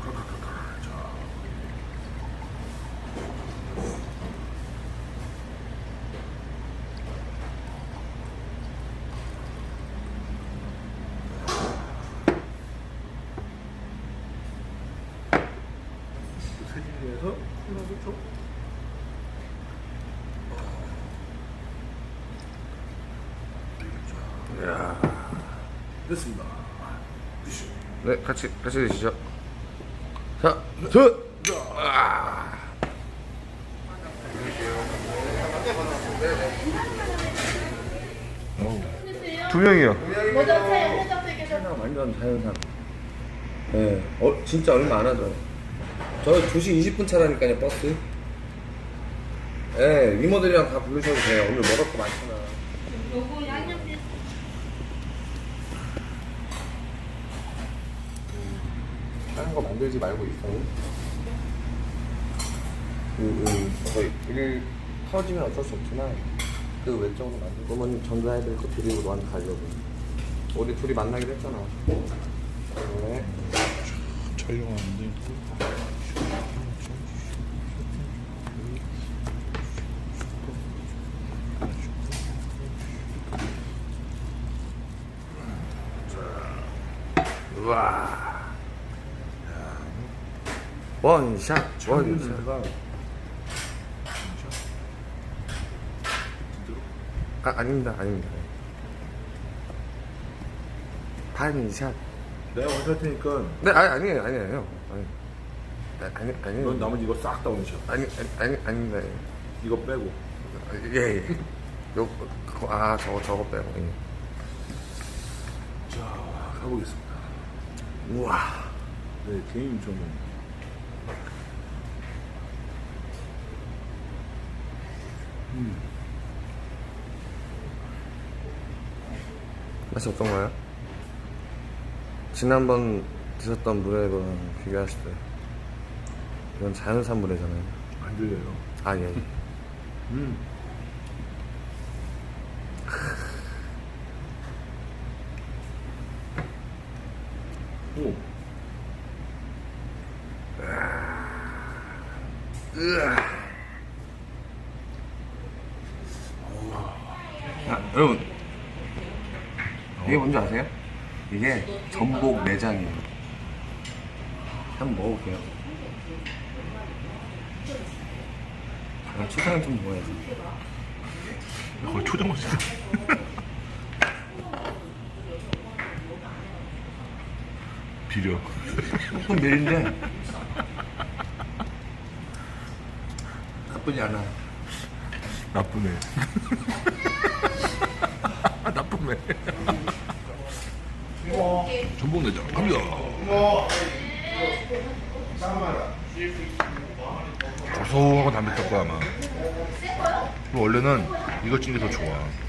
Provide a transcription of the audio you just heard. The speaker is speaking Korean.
칼칼칼칼. 자. 세진이에서 하나 줘. 이야. 됐습니다. 드시오. 네, 같이 같이 드시죠. 자, 저. 아. 어우, 두 명이요. 완전 자연산. 네, 어 진짜 얼마 안 하죠. 저 2시 20분 차라니까요 버스. 예, 네, 이모들이랑 다 부르셔도 돼요. 오늘 먹을 거 많잖아. 다른 거 만들지 말고 있어. 그, 그, 거의 일 터지면 어쩔 수 없지만 그 외적으로 만들 부모님 전자해야 될 거 드리고 너한테 가려고. 우리 둘이 만나기로 했잖아. 네. 촬영하는데. 우와. 원샷, 원샷. 아, 아닙니다, 아닙니다. 반샷. 내가 원할 테니까 네, 아니, 아니에요, 아니에요. 아니, 아, 아니, 아니, 넌 나머지 이거 싹 다 원샷. 아니, 아니, 아니, 아닙니다. 이거 빼고. 예, 예. 요, 그거, 아, 저거, 저거 빼고. 예. 자, 가보겠습니다. 우와. 네, 개인 전문. 맛이 어떤가요? 지난번 드셨던 물회랑 비교했을 때 이건 자연산 물회잖아요. 안 들려요. 아 예. 예. 음. 오. 자, 여러분 이게 뭔지 아세요? 이게 전복 내장이에요. 한번 먹어볼게요. 잠깐 초장을 좀 먹어야지. 거의 초장 맛이야. 비려. 조금 느린데 나쁘지 않아. 나쁘네. 나쁘네. 전복 내장 갑니다. 고소하고 담백할 거야 아마. 원래는 이거 찍는 게더 좋아.